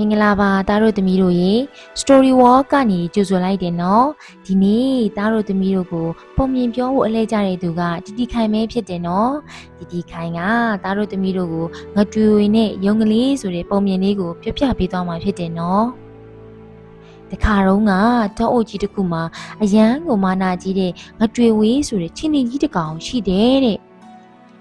မင်္ဂလာပါသားတို့သမီးတို့ရေ Story Walk ကနေကြိုဆိုလိုက်တယ်နော်ဒီနေ့သားတို့သမီးတို့ကိုပုံမြင်ပြောဖို့အလဲကြတဲ့သူကတီတီခိုင်ပဲဖြစ်တယ်နော်တီတီခိုင်ကသားတို့သမီးတို့ကိုငတွေဝေနဲ့ရုံကလေးဆိုတဲ့ပုံမြင်လေးကိုပြပြပေးသွားမှာဖြစ်တယ်နော်တခါတော့ကတောအုပ်ကြီးတစ်ခုမှာအရန်ကိုမာနာကြီးတဲ့ငတွေဝေဆိုတဲ့ချင်းနေကြီးတစ်ကောင်ရှိတယ်တဲ့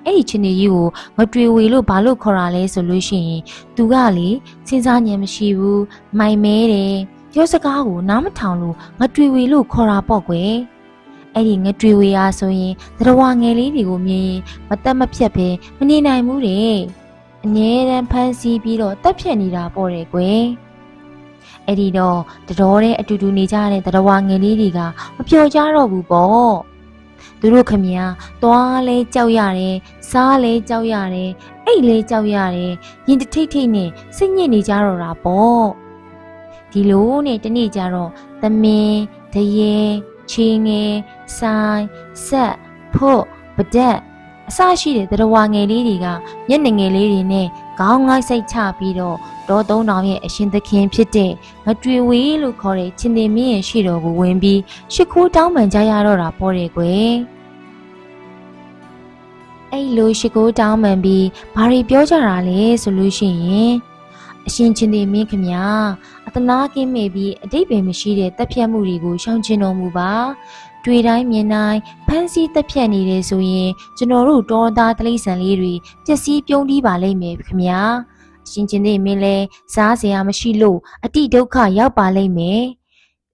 အဲ့ဒီချင်းနေကြီးကိုငတွေဝေလို့ဘာလို့ခေါ်တာလဲဆိုလို့ရှိရင်သူကလေစဉ်းစားဉာဏ်မရှိဘူးမိုင်မဲတယ်ပြောစကားကိုနားမထောင်လို့ငတွေဝေလို့ခေါ်တာပေါ့ကွယ်အဲ့ဒီငတွေဝေအားဆိုရင်သတဝငယ်လေးတွေကိုမြင်ရင်မတက်မဖြတ်ပဲမနေနိုင်ဘူးတဲ့အငြင်းတန်းဖမ်းဆီးပြီးတော့တက်ဖြတ်နေတာပေါ့တယ်ကွယ်အဲ့ဒီတော့တတော်တဲ့အတူတူနေကြတဲ့သတဝငယ်လေးတွေကမပျော်ကြတော့ဘူးပေါ့ သူတို့ခမညာသွားလဲကြောက်ရတယ်စားလဲကြောက်ရတယ်အိတ်လဲကြောက်ရတယ်ရင်တထိတ်ထိတ်နဲ့စိတ်ညစ်နေကြတော့တာပေါ့ဒီလိုနဲ့တနေ့ကျတော့သမင်းတရေချင်းငယ်ဆိုင်ဆက်ဖို့ပဒက်အစရှိတဲ့သတဝါငယ်လေးတွေကမျက်နှာငယ်လေးတွေနဲ့ခေါင်းငိုက်စိတ်ချပြီးတော့ ဒေါ်သုံးတောင်ရဲ့အရှင်သခင်ဖြစ်တဲ့ငတွေဝေးလို့ခေါ်တဲ့ချင်းတင်မင်းရဲ့ရှေ့တော်ကိုဝင်ပြီးရှ िख ိုးတောင်းပန်ကြရတော့တာပေါ့တယ်ကွယ်အဲ့လိုရှ िख ိုးတောင်းပန်ပြီးဘာတွေပြောကြတာလဲဆိုလို့ရှိရင်အရှင်ချင်းတင်မင်းခမညာအတနာကင်းမေပြီးအတိတ်ပဲမရှိတဲ့တက်ဖြတ်မှုတွေကိုရှောင်ကျဉ်တော်မူပါတွေ့တိုင်းမြင်တိုင်းဖမ်းဆီးတက်ဖြတ်နေတယ်ဆိုရင်ကျွန်တော်တို့တောသားတိရစ္ဆာန်လေးတွေပျက်စီးပြုံးတီးပါလိမ့်မယ်ခင်ဗျာအ ရှင်ချင်းတင်မင်းလဲစားစရာမရှိလို့အတိဒုက္ခရောက်ပါလိမ့်မယ်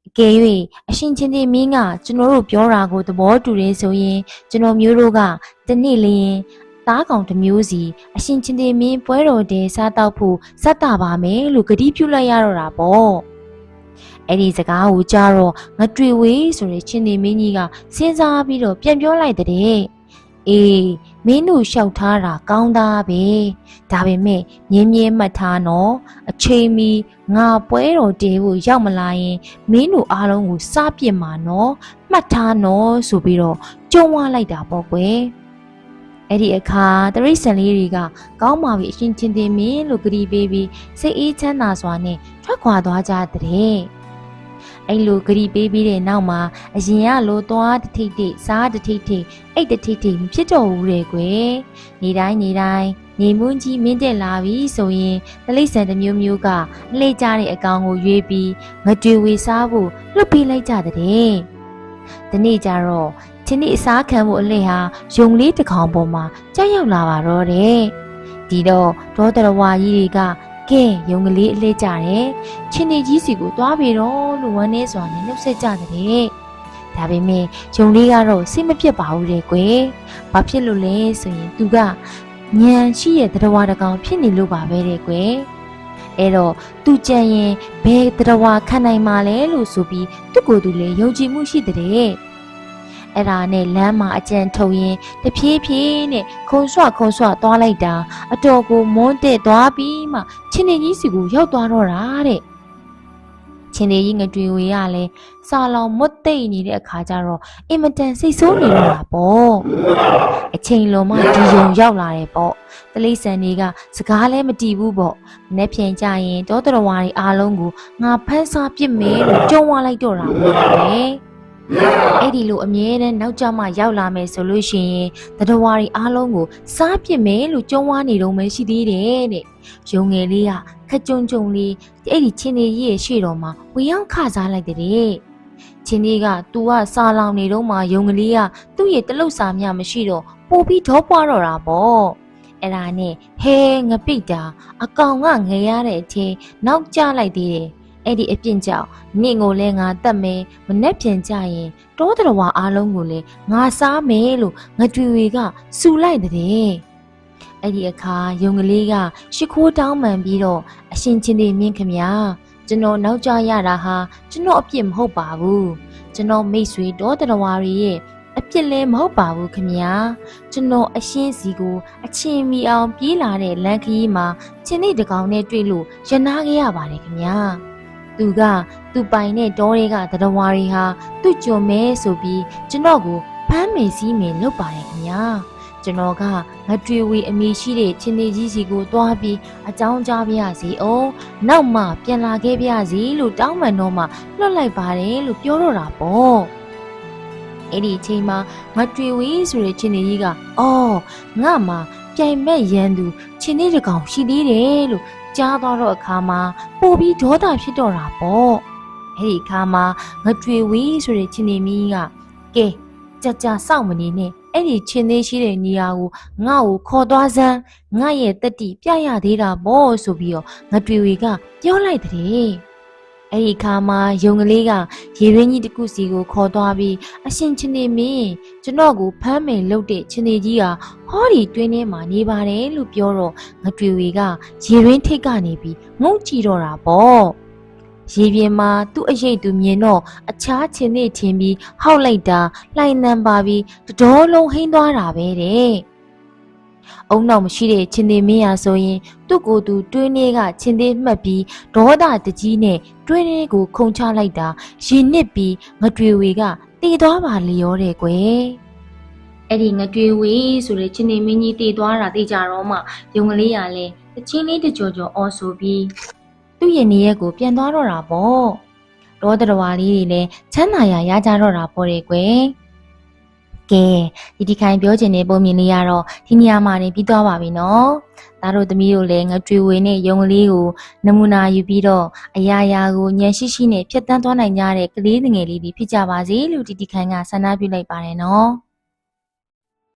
အကယ်၍အရှင်ချင်းတင်မင်းကကျွန်တော်တို့ပြောတာကိုသဘောတူတယ်ဆိုရင်ကျွန်တော်မျိုးတို့ကတနေ့လျင်သားကောင်တစ်မျိုးစီအရှင်ချင်းတင်မင်းပွဲတော်တဲ့စားတော့ဖို့စက်တာပါမယ်လို့ဂတိပြုလိုက်ရတော့တာပေါ့အဲ့ဒီစကားကိုကြားတော့ငတွေ့ဝေးဆိုတဲ့ချင်းတင်မင်းကြီးကစဉ်းစားပြီးတော့ပြန်ပြောလိုက်တဲ့အေး မင်းတို့လျှောက်ထားတာကောင်းသားပဲဒါပေမဲ့မြင်းမြင်းမှတ်ထားနော်အချိန်မီငါပွဲတော်တဲဖို့ရောက်မလာရင်မင်းတို့အားလုံးကိုစားပြစ်မှာနော်မှတ်ထားနော်ဆိုပြီးတော့ကြုံဝလိုက်တာပေါ့ကွယ်အဲ့ဒီအခါတရိတ်ဆန်လေးတွေကကောင်းပါပြီအရှင်ချင်းတင်မင်းလို့ကြည်ပေးပြီးစိတ်အေးချမ်းသာစွာနဲ့ထွက်ခွာသွားကြတဲ့ အဲ့လိုကြည်ပေးပြီးတဲ့နောက်မှာအရင်ကလိုသွားတထိတ်ထိတ်စားတထိတ်ထိတ်အိတ်တထိတ်ထိတ်မဖြစ်တော့ဘူးတဲ့ကွယ်နေတိုင်းနေတိုင်းနေမွန်းကြီးမင်းတက်လာပြီဆိုရင်တလိษံတစ်မျိုးမျိုးကအလှည့်ကြတဲ့အကောင်ကိုရွေးပြီးငတွေဝေစားဖို့လွတ်ပေးလိုက်ကြတဲ့ဒီနေ့ကျတော့ချင်းဒီအစားခံဖို့အလှည့်ဟာယုံလေးတစ်ကောင်ပေါ်မှာကြောက်ရောက်လာပါတော့တဲ့ဒီတော့ဒေါတရဝါကြီးတွေက ကဲယုံကလေးအလှည့်ကြတယ်ချင်းနေကြီးစီကိုသွားပြီတော့လို့ဝမ်းနေစွာနဲ့နှုတ်ဆက်ကြတဲ့ဒါပေမဲ့ယုံလေးကတော့စိတ်မပြတ်ပါဘူးတဲ့ကွယ်ဘာဖြစ်လို့လဲဆိုရင်သူကညံရှိရဲ့တရားတကောင်ဖြစ်နေလို့ပါပဲတဲ့ကွယ်အဲ့တော့သူကြံရင်ဘယ်တရားခံနိုင်မှာလဲလို့ဆိုပြီးသူ့ကိုယ်သူလည်းယုံကြည်မှုရှိတဲ့ အဲ့ဒါနဲ့လမ်းမှာအကြံထုတ်ရင်တဖြည်းဖြည်းနဲ့ခုံဆွခုံဆွသွားလိုက်တာအတော်ကိုမွန်းတက်သွားပြီးမှချင်းနေကြီးစီကိုရောက်သွားတော့တာတဲ့ချင်းနေကြီးငတွေဝေရလဲစာလောင်မွတ်သိမ့်နေတဲ့အခါကျတော့အင်မတန်စိတ်ဆိုးနေတော့တာပေါ့အချိန်လုံးမှဒီယုံရောက်လာတယ်ပေါ့တလိษံတွေကစကားလည်းမတီးဘူးပေါ့မနေ့ပြန်ကြရင်တောတော်ဝါတွေအားလုံးကိုငါဖမ်းစားပစ်မယ်လို့ကြုံဝလိုက်တော့တာပေါ့လေ အဲ့ဒီလိုအမြဲတမ်းနောက်ကျမှရောက်လာမယ်ဆိုလို့ရှိရင်တတဝါတွေအားလုံးကိုစားပစ်မယ်လို့ကြုံဝါနေတော့မှရှိသေးတယ်တဲ့ရုံငယ်လေးကခက်ကြုံကြုံလေးအဲ့ဒီချင်းလေးကြီးရဲ့ရှေ့တော်မှာဝင်ရောက်ခစားလိုက်တဲ့ချင်းလေးက "तू ကစာလောင်နေတော့မှယုံကလေးကသူ့ရဲ့တလုတ်စာမြမရှိတော့ပို့ပြီးဒေါပွားတော့တာပေါ့အဲ့ဒါနဲ့ဟဲငပိတ်တာအကောင်ကငယ်ရတဲ့အထင်းနောက်ကျလိုက်သေးတယ် အဲ့ဒီအပြင့်ကြောင့်နင့်ကိုလဲငါတတ်မယ်မနဲ့ပြန်ကြရင်တောတော်ဝါအားလုံးကိုလဲငါစားမယ်လို့ငတွေတွေကစူလိုက်တဲ့အဲ့ဒီအခါယုံကလေးကရှ िख ိုးတောင်းပန်ပြီးတော့အရှင်ချင်းတွေမြင့်ခမညာကျွန်တော်နောက်ကျရတာဟာကျွန်တော်အပြစ်မဟုတ်ပါဘူးကျွန်တော်မိတ်ဆွေတောတော်ဝါတွေရဲ့အပြစ်လည်းမဟုတ်ပါဘူးခမညာကျွန်တော်အရှင်းစီကိုအချင်းမီအောင်ပြေးလာတဲ့လမ်းခရီးမှာချင်းနေတကောင်နဲ့တွေ့လို့ရနာခဲ့ရပါတယ်ခမညာ သူကသူပိုင်တဲ့တောတွေကတရဝါတွေဟာသူ့ကြုံမဲဆိုပြီးကျွန်တော်ကိုဖမ်းမေစည်းမေလုပ်ပါတယ်ခင်ဗျာကျွန်တော်ကငတွေဝေအမိရှိတဲ့ချင်းနေကြီးစီကိုသွားပြီးအကြောင်းကြားပြရစီအောင်နောက်မှပြန်လာခဲ့ပြရစီလို့တောင်းပန်တော့မှလွတ်လိုက်ပါတယ်လို့ပြောတော့တာပေါ့အဲ့ဒီအချိန်မှာငတွေဝေဆိုတဲ့ချင်းနေကြီးကအော်ငါမှ ပြိုင်မဲ့ရန်သူချင်းနေတကောင်ရှိသေးတယ်လို့ကြားသွားတော့အခါမှာပို့ပြီးဒေါသဖြစ်တော့တာပေါ့အဲ့ဒီအခါမှာငတွေဝေဆိုတဲ့ချင်းနေမင်းကကဲကြကြစောင့်မနေနဲ့အဲ့ဒီချင်းသေးရှိတဲ့နေရာကိုငါ့ကိုခေါ်သွားစမ်းငါရဲ့တက်တီပြရသေးတာပေါ့ဆိုပြီးတော့ငတွေဝေကပြောလိုက်တဲ့ အဲ့ဒီခါမှာယုံကလေးကရေရင်းကြီးတစ်ခုစီကိုခေါ်သွားပြီးအရှင်ချင်းနေမင်းကျွန်တော်ကိုဖမ်းမယ်လို့တဲ့ချင်းနေကြီးကဟောဒီတွင်းထဲမှာနေပါတယ်လို့ပြောတော့ငတွေဝေကရေရင်းထိတ်ကနေပြီးငုံကြည့်တော့တာပေါ့ရေပြင်မှာသူ့အရေးသူမြင်တော့အခြားချင်းနေထင်ပြီးဟောက်လိုက်တာလှိုင်နှံပါပြီးတတော်လုံးဟိန်းသွားတာပဲတဲ့ အုံနောက်မရှိတဲ့ချင်းသေးမင်းရဆိုရင်သူ့ကိုယ်သူတွင်းလေးကချင်းသေးမှတ်ပြီးဒေါသတကြီးနဲ့တွင်းလေးကိုခုန်ချလိုက်တာရင်နစ်ပြီးငတွေဝေကတည်သွားပါလျောတဲ့ကွယ်အဲ့ဒီငတွေဝေဆိုတဲ့ချင်းသေးမင်းကြီးတည်သွားတာသိကြတော့မှယုံကလေးရလဲတချင်းလေးတကြော်ကြော်အော်ဆိုပြီးသူ့ရဲ့နေရက်ကိုပြန်သွားတော့တာပေါ့ဒေါသတော်ဝါလေးတွေလည်းချမ်းသာရရကြတော့တာပေါ့တဲ့ကွယ် ကဲဒီဒီခိုင်ပြောချင်တဲ့ပုံမြင်လေးရတော့ဒီနေရာမှာနေပြီးသွားပါပြီနော်သားတို့သမီးတို့လည်းငကြွေဝေနဲ့ယုံကလေးကိုနမူနာယူပြီးတော့အရာရာကိုဉာဏ်ရှိရှိနဲ့ဖြတ်တန်းသွားနိုင်ကြတဲ့ကလေးငယ်လေးတွေဖြစ်ကြပါစေလို့ဒီဒီခိုင်ကဆန္ဒပြုလိုက်ပါတယ်နော်